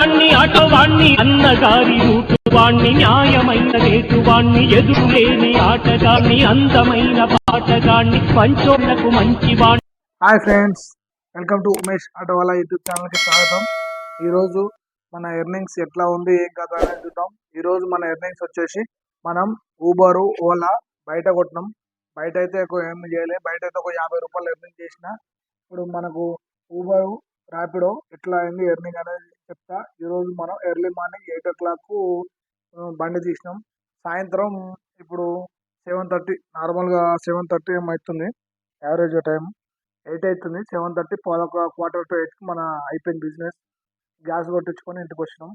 వాణ్ణి అటవాణ్ణి అన్నగారి రూటువాణ్ణి న్యాయమైన రేటువాణ్ణి ఎదురులేని ఆటగాణ్ణి అందమైన పాటగాణ్ణి పంచోళ్ళకు మంచి వాణ్ణి hi friends welcome to Umesh Autowala YouTube ఛానల్కి స్వాగతం. ఈరోజు మన ఎర్నింగ్స్ ఎట్లా ఉంది ఏం కదా అనేది చూద్దాం. ఈరోజు మన ఎర్నింగ్స్ వచ్చేసి మనం ఊబరు ఓలా బయట కొట్టినాం. బయట అయితే ఎక్కువ ఏం చేయలేదు బయట అయితే ఒక యాభై రూపాయలు ఎర్నింగ్ చేసిన. ఇప్పుడు మనకు ఊబరు ర్యాపిడో ఎట్లా అయింది ఎర్నింగ్ అనేది చెప్తా. ఈరోజు మనం early morning eight o'clock బండి తీసినాం. సాయంత్రం ఇప్పుడు సెవెన్ థర్టీ నార్మల్గా సెవెన్ థర్టీ ఏం అవుతుంది యావరేజ్ టైం ఎయిట్ అవుతుంది సెవెన్ థర్టీ ఒక క్వార్టర్ టు ఎయిట్కి మన అయిపోయింది బిజినెస్. గ్యాస్ కొట్టించుకొని ఇంటికి వచ్చినాం.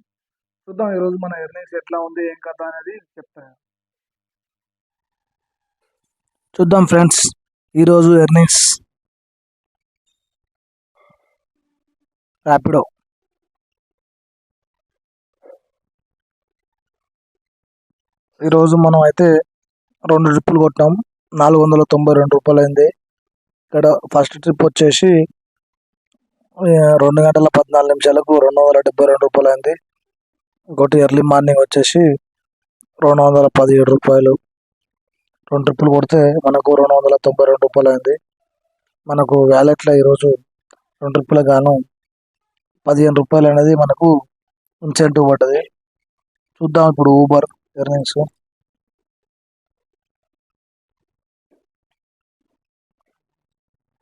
చూద్దాం ఈరోజు మన ఎర్నింగ్స్ ఎట్లా ఉంది ఏం కథ అనేది చెప్తాను చూద్దాం ఫ్రెండ్స్ ఈరోజు ఎర్నింగ్స్ ర్యాపిడో ఈరోజు మనం అయితే రెండు ట్రిప్పులు కొట్టాం నాలుగు వందల తొంభై రెండు రూపాయలు అయింది ఇక్కడ ఫస్ట్ ట్రిప్ వచ్చేసి రెండు గంటల పద్నాలుగు నిమిషాలకు రెండు వందల డెబ్బై రెండు రూపాయలు అయింది ఇంకోటి ఎర్లీ మార్నింగ్ వచ్చేసి రెండు వందల పదిహేడు రూపాయలు. రెండు ట్రిప్పులు కొడితే మనకు రెండు వందల తొంభై రెండు రూపాయలు అయింది మనకు వ్యాలెట్లో ఈరోజు రెండు ట్రిప్పుల గాను పదిహేను రూపాయలు అనేది మనకు ఇన్సెంటివ్ పడ్డది. చూద్దాం ఇప్పుడు ఊబర్ ఎర్నింగ్స్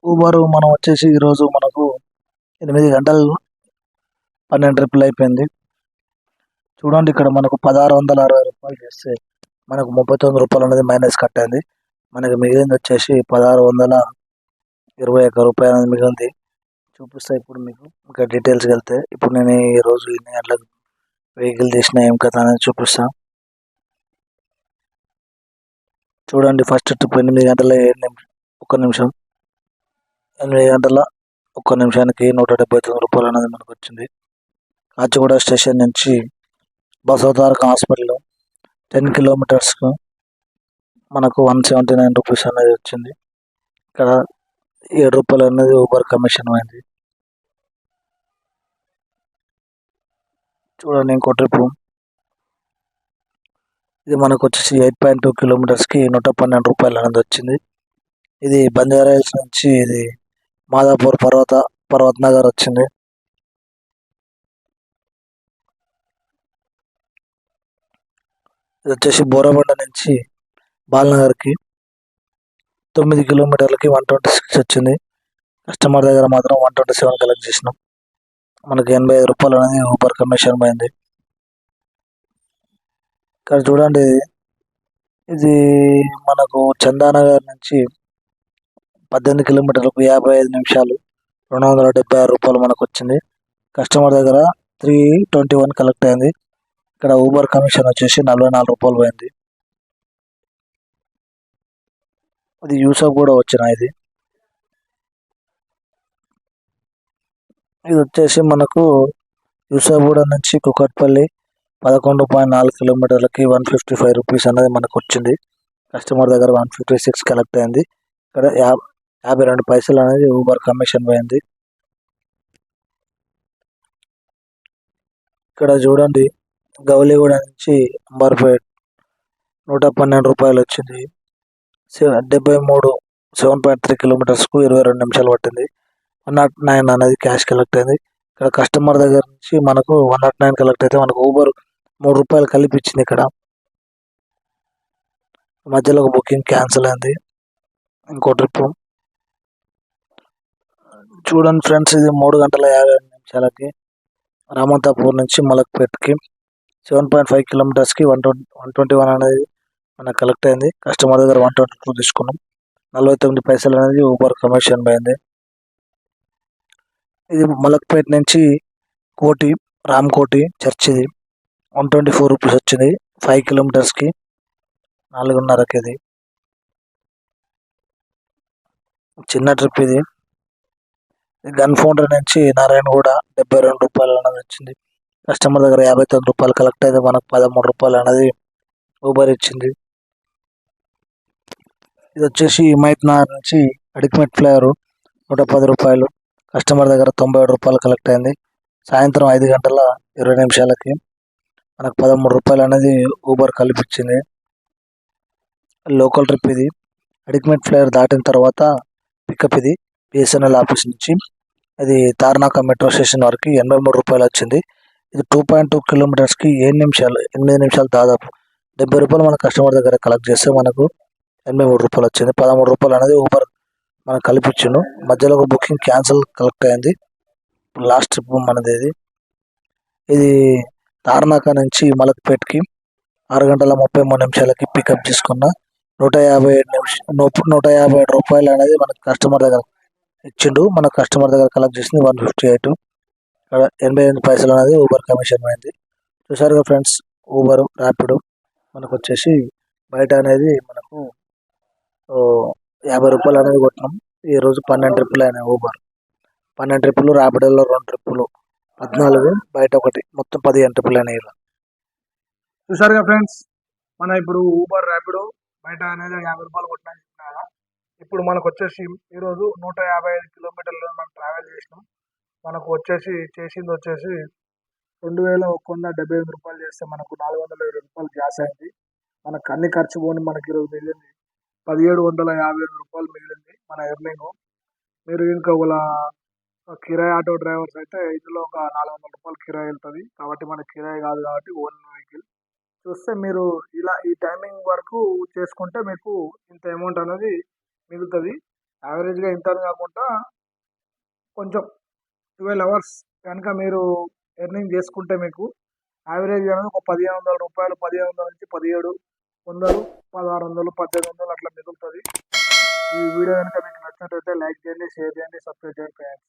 ఊబర్ మనం వచ్చేసి ఈరోజు మనకు ఎనిమిది గంటలు పన్నెండు ట్రిప్పులు అయిపోయింది. చూడండి ఇక్కడ మనకు పదహారు వందల అరవై రూపాయలు చేస్తే మనకు ముప్పై తొమ్మిది రూపాయలు అనేది మైనస్ కట్టింది మనకి మిగిలింది వచ్చేసి పదహారు వందల ఇరవై ఒక్క రూపాయలు అనేది మిగిలింది. చూపిస్తా ఇప్పుడు మీకు. ఇంకా డీటెయిల్స్కి వెళ్తే ఇప్పుడు నేను ఈ రోజు ఎన్ని గంటలకు వెహికల్ తీసిన ఏం కథ అనేది చూపిస్తా. చూడండి ఫస్ట్ ట్రిప్ ఎనిమిది గంటల ఏడు ఒక్క నిమిషం. ఎనిమిది గంటల ఒక్క నిమిషానికి నూట డెబ్బై తొమ్మిది రూపాయలు అనేది మనకు వచ్చింది. కాచిగూడ స్టేషన్ నుంచి బసవతారక హాస్పిటల్ టెన్ కిలోమీటర్స్కు మనకు వన్ సెవెంటీ నైన్ రూపీస్ అనేది వచ్చింది. ఇక్కడ ఏడు రూపాయలు అనేది ఊబర్ కమిషన్ అయింది చూడండి ఇంకో ట్రిప్పు ఇది మనకు వచ్చేసి ఎయిట్ పాయింట్ టూ కిలోమీటర్స్కి నూట పన్నెండు రూపాయలు అనేది వచ్చింది. ఇది బంజారాహిల్స్ నుంచి ఇది మాదాపూర్ పర్వత పర్వత్ నగర్ వచ్చింది. ఇది వచ్చేసి బోరబండ నుంచి బాలనగర్కి. తొమ్మిది కిలోమీటర్లకి వన్ ట్వంటీ సిక్స్ వచ్చింది. కస్టమర్ దగ్గర మాత్రం వన్ ట్వంటీ సెవెన్ కలెక్ట్ చేసినాం. మనకి ఎనభై ఐదు రూపాయలు అనేది ఊబర్ కమిషన్ పోయింది. ఇక్కడ చూడండి ఇది మనకు చందానగర్ నుంచి పద్దెనిమిది కిలోమీటర్లకు యాభై ఐదు నిమిషాలు రెండు వందల డెబ్బై ఆరు రూపాయలు మనకు వచ్చింది. కస్టమర్ దగ్గర త్రీ ట్వంటీ వన్ కలెక్ట్ అయింది. ఇక్కడ ఊబర్ కమిషన్ వచ్చేసి నలభై నాలుగు రూపాయలు పోయింది. అది యూసఫ్ కూడా వచ్చిన ఇది. ఇది వచ్చేసి మనకు యూసాగూడ నుంచి కుకట్పల్లి పదకొండు పాయింట్ నాలుగు కిలోమీటర్లకి వన్ ఫిఫ్టీ ఫైవ్ రూపీస్ అనేది మనకు వచ్చింది. కస్టమర్ దగ్గర వన్ ఫిఫ్టీ సిక్స్ కలెక్ట్ అయింది. ఇక్కడ యా యాభై రెండు పైసలు అనేది ఊబర్ కమిషన్ పోయింది. ఇక్కడ చూడండి గౌలిగూడ నుంచి అంబర్పేట్ నూట పన్నెండు రూపాయలు వచ్చింది. డెబ్బై మూడు సెవెన్ పాయింట్ త్రీ కిలోమీటర్స్కు ఇరవై రెండు నిమిషాలు పట్టింది. వన్ నాట్ నైన్ అనేది క్యాష్ కలెక్ట్ అయింది. ఇక్కడ కస్టమర్ దగ్గర నుంచి మనకు వన్ నాట్ నైన్ కలెక్ట్ అయితే మనకు ఊబర్ మూడు రూపాయలు కలిపి ఇచ్చింది ఇక్కడ. మధ్యలో ఒక బుకింగ్ క్యాన్సిల్ అయింది. ఇంకో ట్రిప్. చూడండి ఫ్రెండ్స్ ఇది మూడు గంటల యాభై నిమిషాలకి రామంతాపూర్ నుంచి మలక్పేట్కి. Seven point five కిలోమీటర్స్కి one twenty one twenty one అనేది మనకు కలెక్ట్ అయింది. కస్టమర్ దగ్గర వన్ ట్వంటీ టూ తీసుకున్నాం. నలభై తొమ్మిది పైసలు అనేది ఊబర్ కమిషన్ పోయింది ఇది మలక్పేట నుంచి కోటి రామ్కోటి చర్చ్ ఇది వన్ ట్వంటీ ఫోర్ రూపీస్ వచ్చింది. ఫైవ్ కిలోమీటర్స్కి నాలుగున్నరకి ఇది. చిన్న ట్రిప్ ఇది. గన్ ఫౌండర్ నుంచి నారాయణగూడ డెబ్బై రెండు రూపాయలు అనేది వచ్చింది. కస్టమర్ దగ్గర యాభై తొమ్మిది రూపాయలు కలెక్ట్ అయితే మనకు పదమూడు రూపాయలు అనేది ఊబర్ ఇచ్చింది. ఇది వచ్చేసి హిమాయత్నగర్ నుంచి అడిక్మెట్ ఫ్లేవర్ నూట పది రూపాయలు. కస్టమర్ దగ్గర తొంభై ఏడు రూపాయలు కలెక్ట్ అయింది. సాయంత్రం ఐదు గంటల ఇరవై నిమిషాలకి మనకు పదమూడు రూపాయలు అనేది ఊబర్ కల్పించింది. లోకల్ ట్రిప్ ఇది. అడిక్మెట్ ఫ్లేయర్ దాటిన తర్వాత పికప్ ఇది. బిఎస్ఎన్ఎల్ ఆఫీస్ నుంచి. అది తార్నాక మెట్రో స్టేషన్ వరకు ఎనభై మూడు రూపాయలు వచ్చింది. ఇది టూ పాయింట్ టూ కిలోమీటర్స్కి ఏడు నిమిషాలు ఎనిమిది నిమిషాలు దాదాపు. డెబ్బై రూపాయలు మన కస్టమర్ దగ్గర కలెక్ట్ చేస్తే మనకు ఎనభై మూడు రూపాయలు వచ్చింది. పదమూడు రూపాయలు అనేది ఊబర్ మనకు కల్పించిండు. మధ్యలో ఒక బుకింగ్ క్యాన్సిల్ కలెక్ట్ అయింది. లాస్ట్ ట్రిప్ మనది ఇది. ఇది తార్నాక నుంచి మలక్పేట్కి ఆరు గంటల ముప్పై మూడు నిమిషాలకి పికప్ చేసుకున్న నూట యాభై ఏడు నిమిషం నూట యాభై ఏడు రూపాయలు అనేది మనకు కస్టమర్ దగ్గర ఇచ్చిండు. మన కస్టమర్ దగ్గర కలెక్ట్ చేసింది వన్ ఫిఫ్టీ ఎయిట్ ఎనభై ఎనిమిది పైసలు అనేది ఊబర్ కమిషన్ అయింది చూసారుగా ఫ్రెండ్స్ ఊబర్ ర్యాపిడో మనకు వచ్చేసి బయట అనేది మనకు యాభై రూపాయలు అనేది కొట్టినాం. ఈరోజు పన్నెండు ట్రిప్పులు అయినాయి ఊబర్ పన్నెండు ట్రిప్పులు ర్యాపిడోలో రెండు ట్రిప్పులు. పద్నాలుగు బయట ఒకటి. మొత్తం పదిహేను ట్రిప్పులు అయినాయి ఇలా చూసారుగా ఫ్రెండ్స్ మన ఇప్పుడు ఊబర్ ర్యాపిడో బయట అనేది యాభై రూపాయలు కొట్టినా చెప్పినా ఇప్పుడు మనకు వచ్చేసి ఈరోజు నూట యాభై ఐదు కిలోమీటర్లు మనం ట్రావెల్ చేసినాం. మనకు వచ్చేసి చేసింది వచ్చేసి రెండు వేల ఒక వంద డెబ్బై ఎనిమిది రూపాయలు చేస్తే మనకు నాలుగు వందల ఇరవై రూపాయలు గ్యాస్ అయింది. మనకు అన్ని ఖర్చు పోని మనకి ఈరోజు మిగిలింది పదిహేడు వందల యాభై ఏడు రూపాయలు మిగిలింది మన ఎర్నింగ్ మీరు ఇంకా వాళ్ళ కిరాయి ఆటో డ్రైవర్స్ అయితే ఇందులో ఒక నాలుగు వందల రూపాయలు కిరాయి వెళ్తుంది. కాబట్టి మన కిరాయి కాదు కాబట్టి ఓన్ వెహికల్ చూస్తే మీరు ఇలా ఈ టైమింగ్ వరకు చేసుకుంటే మీకు ఇంత అమౌంట్ అనేది మిగులుతుంది. యావరేజ్గా ఇంత అని కాకుండా కొంచెం ట్వెల్వ్ అవర్స్ కనుక మీరు ఎర్నింగ్ చేసుకుంటే మీకు యావరేజ్ అనేది ఒక పదిహేను వందల రూపాయలు పదిహేను వందల నుంచి పదిహేడు వందలు పదహారు వందలు పద్దెనిమిది వందలు అట్లా మిగులుతుంది. ఈ వీడియో కనుక మీకు నచ్చినట్లయితే లైక్ చేయండి షేర్ చేయండి సబ్స్క్రైబ్ చేయండి ఫ్రెండ్స్.